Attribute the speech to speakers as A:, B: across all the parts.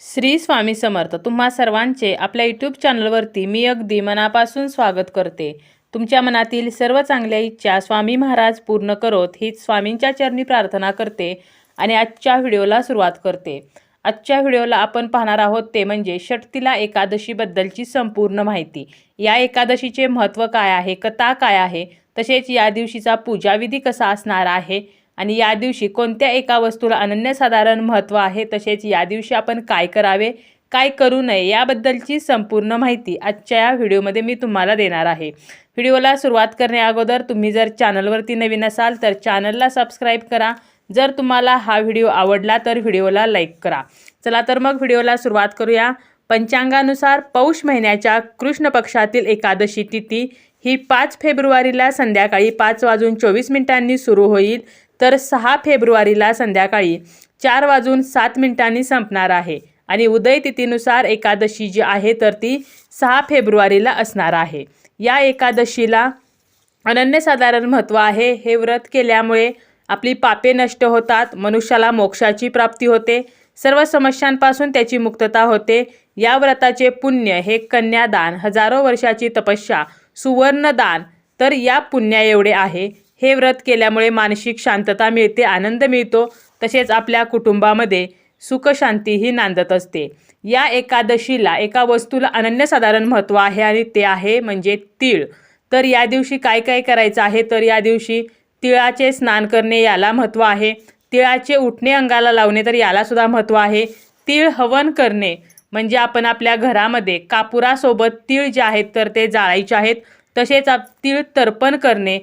A: श्री स्वामी समर्थ तुम्हा सर्वांचे आपल्या यूट्यूब चॅनलवरती मी अगदी मनापासून स्वागत करते. तुमच्या मनातील सर्व चांगल्या इच्छा स्वामी महाराज पूर्ण करोत हीच स्वामींच्या चरणी प्रार्थना करते आणि आजच्या व्हिडिओला सुरुवात करते. आजच्या व्हिडिओला आपण पाहणार आहोत ते म्हणजे षटतिला एकादशीबद्दलची संपूर्ण माहिती. या एकादशीचे महत्त्व काय आहे कथा काय आहे तसेच या दिवशीचा पूजाविधी कसा असणार आहे आणि या दिवशी कोणत्या एका वस्तूला अनन्यसाधारण महत्त्व आहे तसेच या दिवशी आपण काय करावे काय करू नये याबद्दलची संपूर्ण माहिती आजच्या या व्हिडिओमध्ये मी तुम्हाला देणार आहे. व्हिडिओला सुरुवात करण्याअगोदर तुम्ही जर चॅनलवरती नवीन असाल तर चॅनलला सबस्क्राईब करा. जर तुम्हाला हा व्हिडिओ आवडला तर व्हिडिओला लाईक करा. चला तर मग व्हिडिओला सुरुवात करूया. पंचांगानुसार पौष महिन्याच्या कृष्ण पक्षातील एकादशी तिथी ही पाच फेब्रुवारीला संध्याकाळी पाच वाजून चोवीस मिनिटांनी सुरू होईल. तर सहा फेब्रुवारीला संध्याकाळी चार वाजून सात मिनिटांनी संपणार आहे आणि उदय तिथीनुसार एकादशी जी आहे तर ती सहा फेब्रुवारीला असणार आहे. या एकादशीला अनन्यसाधारण महत्त्व आहे. हे व्रत केल्यामुळे आपली पापे नष्ट होतात मनुष्याला मोक्षाची प्राप्ती होते सर्व समस्यांपासून त्याची मुक्तता होते. या व्रताचे पुण्य हे कन्यादान हजारो वर्षाची तपस्या सुवर्णदान तर या पुण्या एवढे आहे. हे व्रत केल्यामुळे मानसिक शांतता मिळते आनंद मिळतो. तसेच आपल्या कुटुंबामध्ये सुखशांतीही नांदत असते. या एकादशीला एका वस्तूला अनन्यसाधारण महत्त्व आहे आणि ते आहे म्हणजे तीळ. तर या दिवशी काय काय करायचं आहे? तर या दिवशी तिळाचे स्नान करणे याला महत्त्व आहे. तिळाचे उठणे अंगाला लावणे तर यालासुद्धा महत्त्व आहे. तीळ हवन करणे म्हणजे आपण आपल्या घरामध्ये कापुरासोबत तीळ जे आहेत तर ते जाळायचे आहेत. तसेच आप तीळ तर्पण करणे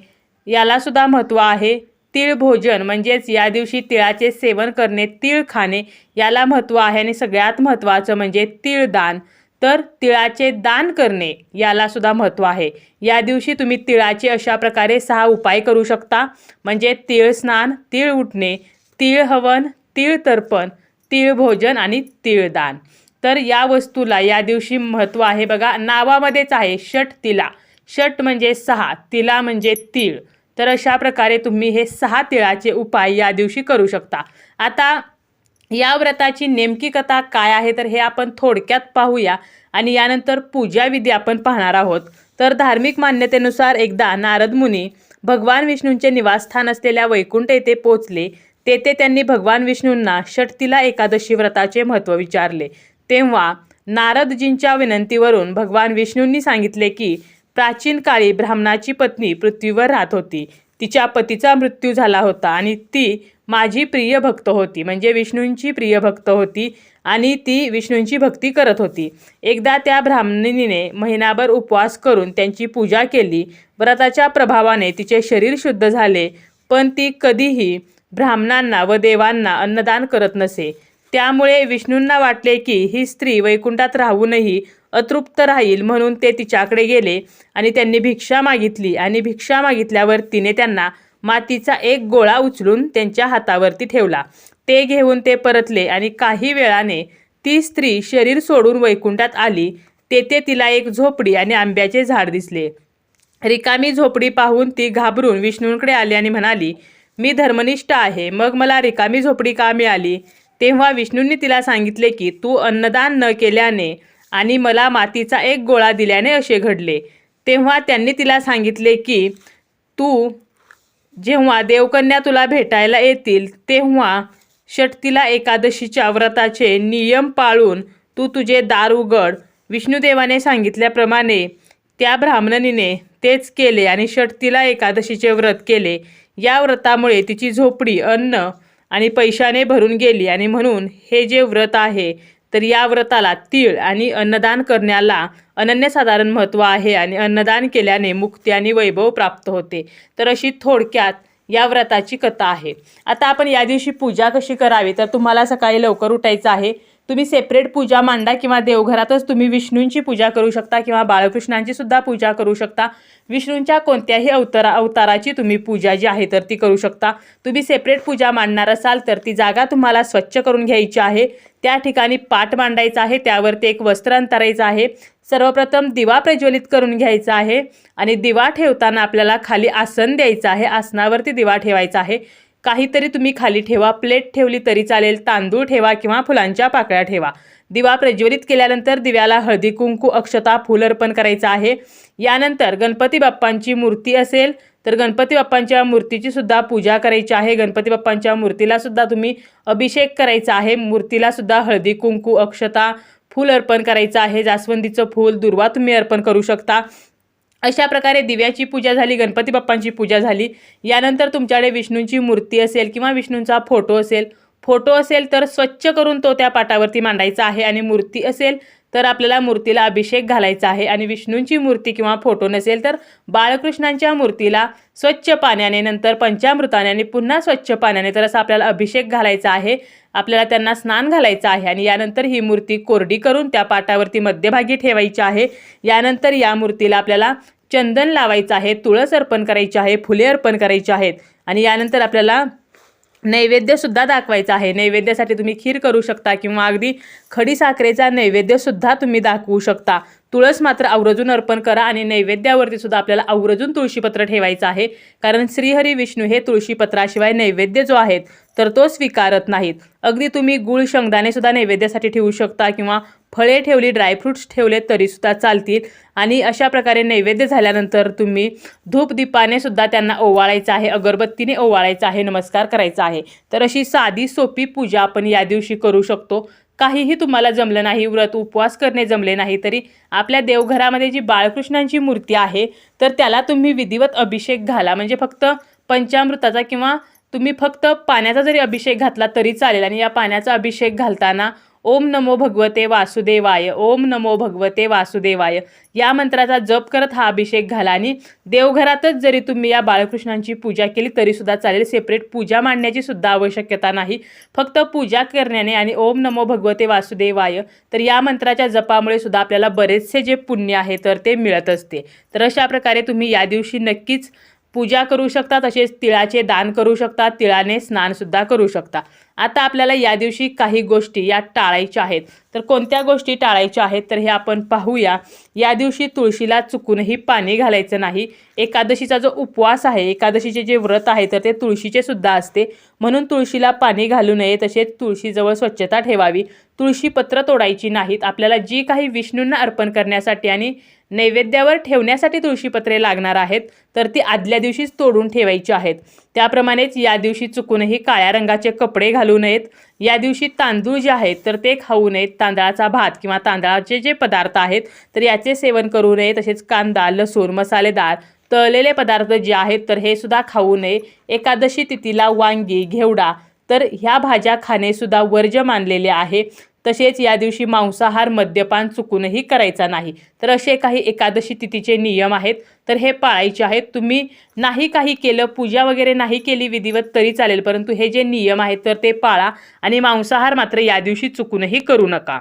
A: यालासुद्धा महत्त्व आहे. तीळ भोजन म्हणजेच या दिवशी तिळाचे सेवन करणे तीळ खाणे याला महत्त्व आहे आणि सगळ्यात महत्त्वाचं म्हणजे तीळदान. तर तिळाचे दान करणे यालासुद्धा महत्त्व आहे. या दिवशी तुम्ही तिळाचे अशा प्रकारे सहा उपाय करू शकता. म्हणजे तीळ स्नान तीळ उठणे तीळ हवन तीळ तर्पण तीळ भोजन आणि तीळदान. तर या वस्तूला या दिवशी महत्त्व आहे बघा. नावामध्येच आहे षट तिला. षट म्हणजे सहा. तिला म्हणजे तीळ. तर अशा प्रकारे तुम्ही हे सहा तिळाचे उपाय या दिवशी करू शकता. आता या व्रताची नेमकी कथा काय आहे तर हे आपण थोडक्यात पाहूया आणि यानंतर पूजाविधी आपण पाहणार आहोत. तर धार्मिक मान्यतेनुसार एकदा नारद मुनी भगवान विष्णूंचे निवासस्थान असलेल्या वैकुंठ येथे पोचले तेथे त्यांनी भगवान विष्णूंना षटतिला एकादशी व्रताचे महत्त्व विचारले. तेव्हा नारदजींच्या विनंतीवरून भगवान विष्णूंनी सांगितले की प्राचीन काळी ब्राह्मणाची पत्नी पृथ्वीवर राहत होती. तिच्या पतीचा मृत्यू झाला होता आणि ती माझी प्रिय भक्त होती. म्हणजे विष्णूंची प्रिय भक्त होती आणि ती विष्णूंची भक्ती करत होती. एकदा त्या ब्राह्मणीने महिनाभर उपवास करून त्यांची पूजा केली. व्रताच्या प्रभावाने तिचे शरीर शुद्ध झाले पण ती कधीही ब्राह्मणांना व देवांना अन्नदान करत नसे. त्यामुळे विष्णूंना वाटले की ही स्त्री वैकुंठात राहूनही अतृप्त राहील म्हणून ते तिच्याकडे गेले आणि त्यांनी भिक्षा मागितली. आणि भिक्षा मागितल्यावर तिने त्यांना मातीचा एक गोळा उचलून त्यांच्या हातावरती ठेवला. ते घेऊन ते परतले आणि काही वेळाने ती स्त्री शरीर सोडून वैकुंठात आली. तेथे तिला एक झोपडी आणि आंब्याचे झाड दिसले. रिकामी झोपडी पाहून ती घाबरून विष्णूंकडे आली आणि म्हणाली मी धर्मनिष्ठ आहे. मग मला रिकामी झोपडी का मिळाली? तेव्हा विष्णूंनी तिला सांगितले की तू अन्नदान न केल्याने आणि मला मातीचा एक गोळा दिल्याने असे घडले. तेव्हा त्यांनी तिला सांगितले की तू जेव्हा देवकन्या तुला भेटायला येतील तेव्हा षटतीला एकादशीच्या व्रताचे नियम पाळून तू तुझे दार उघड. विष्णुदेवाने सांगितल्याप्रमाणे त्या ब्राह्मणनीने तेच केले आणि षटतीला एकादशीचे व्रत केले. या व्रतामुळे तिची झोपडी अन्न आणि पैशाने भरून गेली आणि म्हणून हे जे व्रत आहे तर या व्रताला तीळ आणि अन्नदान करण्याला अनन्यसाधारण महत्त्व आहे आणि अन्नदान केल्याने मुक्ती आणि वैभव प्राप्त होते. तर अशी थोडक्यात या व्रताची कथा आहे. आता आपण या दिवशी पूजा कशी करावी? तर तुम्हाला सकाळी लवकर उठायचं आहे. तुम्ही सेपरेट पूजा मांडा किंवा देवघरातच तुम्ही विष्णूंची पूजा करू शकता किंवा बाळकृष्णांची सुद्धा पूजा करू शकता. विष्णूंच्या कोणत्याही अवतारा अवताराची तुम्ही पूजा जी आहे तर ती करू शकता. तुम्ही सेपरेट पूजा मांडणार असाल तर ती जागा तुम्हाला स्वच्छ करून घ्यायची आहे. त्या ठिकाणी पाठ मांडायचा आहे त्यावरती एक वस्त्र अंतरायचं आहे. सर्वप्रथम दिवा प्रज्वलित करून घ्यायचा आहे आणि दिवा ठेवताना आपल्याला खाली आसन द्यायचं आहे. आसनावरती दिवा ठेवायचा आहे. काहीतरी तुम्ही खाली ठेवा प्लेट ठेवली तरी चालेल तांदूळ ठेवा किंवा फुलांच्या पाकळ्या ठेवा. दिवा प्रज्वलित केल्यानंतर दिव्याला हळदी कुंकू अक्षता फूल अर्पण करायचं आहे. यानंतर गणपती बाप्पांची मूर्ती असेल तर गणपती बाप्पांच्या मूर्तीची सुद्धा पूजा करायची आहे. गणपती बाप्पांच्या मूर्तीला सुद्धा तुम्ही अभिषेक करायचा आहे. मूर्तीला सुद्धा हळदी कुंकू अक्षता फूल अर्पण करायचं आहे. जास्वंदीचं फूल दुर्वा तुम्ही अर्पण करू शकता. अशा प्रकारे दिव्याची पूजा झाली गणपती बाप्पांची पूजा झाली. यानंतर तुमच्याकडे विष्णूंची मूर्ती असेल किंवा विष्णूंचा फोटो असेल फोटो असेल तर स्वच्छ करून तो त्या पाटावरती मांडायचा आहे आणि मूर्ती असेल तर आपल्याला मूर्तीला अभिषेक घालायचा आहे आणि विष्णूंची मूर्ती किंवा फोटो नसेल तर बाळकृष्णांच्या मूर्तीला स्वच्छ पाण्याने नंतर पंचामृताने आणि पुन्हा स्वच्छ पाण्याने तर असा आपल्याला अभिषेक घालायचा आहे. आपल्याला त्यांना स्नान घालायचं आहे आणि यानंतर ही मूर्ती कोरडी करून त्या पाटावरती मध्यभागी ठेवायची आहे. यानंतर या मूर्तीला आपल्याला चंदन लावायचं आहे तुळस अर्पण करायची आहे फुले अर्पण करायची आहेत आणि यानंतर आपल्याला नैवेद्य सुद्धा दाखवायचा आहे. नैवेद्यासाठी तुम्ही खीर करू शकता किंवा अगदी खडी साखरेचा नैवेद्य सुद्धा तुम्ही दाखवू शकता. तुळस मात्र आवर्जून अर्पण करा आणि नैवेद्यावरती सुद्धा आपल्याला आवर्जून तुळशीपत्र ठेवायचं आहे. कारण श्रीहरी विष्णू हे तुळशीपत्राशिवाय नैवेद्य जो आहेत तर तो स्वीकारत नाहीत. अगदी तुम्ही गुळ शेंगदाणे सुद्धा नैवेद्यासाठी ठेवू शकता किंवा फळे ठेवली ड्रायफ्रुट्स ठेवले तरीसुद्धा चालतील. आणि अशा प्रकारे नैवेद्य झाल्यानंतर तुम्ही धूपदीपाने सुद्धा त्यांना ओवाळायचं आहे अगरबत्तीने ओवाळायचं आहे नमस्कार करायचा आहे. तर अशी साधी सोपी पूजा आपण या दिवशी करू शकतो. काहीही तुम्हाला जमलं नाही व्रत उपवास करणे जमले नाही तरी आपल्या देवघरामध्ये जी बाळकृष्णांची मूर्ती आहे तर त्याला तुम्ही विधिवत अभिषेक घाला. म्हणजे फक्त पंचामृताचा किंवा तुम्ही फक्त पाण्याचा जरी अभिषेक घातला तरी चालेल. आणि या पाण्याचा अभिषेक घालताना ओम नमो भगवते वासुदेवाय ओम नमो भगवते वासुदेवाय. या मंत्राचा जप करत हा अभिषेक घाला आणि देवघरातच जरी तुम्ही या बाळकृष्णांची पूजा केली तरीसुद्धा चालेल. सेपरेट पूजा मांडण्याची सुद्धा आवश्यकता नाही. फक्त पूजा करण्याने आणि ओम नमो भगवते वासुदेवाय तर या मंत्राच्या जपामुळे सुद्धा आपल्याला बरेचसे जे पुण्य आहे तर ते मिळत असते. तर अशा प्रकारे तुम्ही या दिवशी नक्कीच पूजा करू शकता तसेच तिळाचे दान करू शकता तिळाने स्नानसुद्धा करू शकता. आता आपल्याला या दिवशी काही गोष्टी या टाळायच्या आहेत. तर कोणत्या गोष्टी टाळायच्या आहेत तर हे आपण पाहूया. या दिवशी तुळशीला चुकूनही पाणी घालायचं नाही. एकादशीचा जो उपवास आहे एकादशीचे जे व्रत आहे तर ते तुळशीचे सुद्धा असते. म्हणून तुळशीला पाणी घालू नये तसेच तुळशीजवळ स्वच्छता ठेवावी. तुळशी पत्र तोडायची नाहीत. आपल्याला जी काही विष्णूंना अर्पण करण्यासाठी आणि नैवेद्यावर ठेवण्यासाठी तुळशीपत्रे लागणार आहेत तर ती आदल्या दिवशीच तोडून ठेवायची आहेत. त्याप्रमाणेच या दिवशी चुकूनही काळ्या रंगाचे कपडे घालू नयेत. या दिवशी तांदूळ जे आहेत तर ते खाऊ नयेत. तांदळाचा भात किंवा तांदळाचे जे पदार्थ आहेत तर याचे सेवन करू नये तसेच कांदा लसूण मसालेदार तळलेले पदार्थ जे आहेत तर हे सुद्धा खाऊ नये. एकादशी तिथीला वांगी घेवडा तर ह्या भाज्या खाणेसुद्धा वर्ज्य मानलेले आहे. तसेच या दिवशी मांसाहार मद्यपान चुकूनही करायचा नाही. तर असे काही एकादशी तिथीचे नियम आहेत. तर हे पाळायचे आहेत. तुम्ही नाही काही केलं पूजा वगैरे नाही केली विधिवत तरी चालेल. परंतु हे जे नियम आहेत तर ते पाळा आणि मांसाहार मात्र या दिवशी चुकूनही करू नका.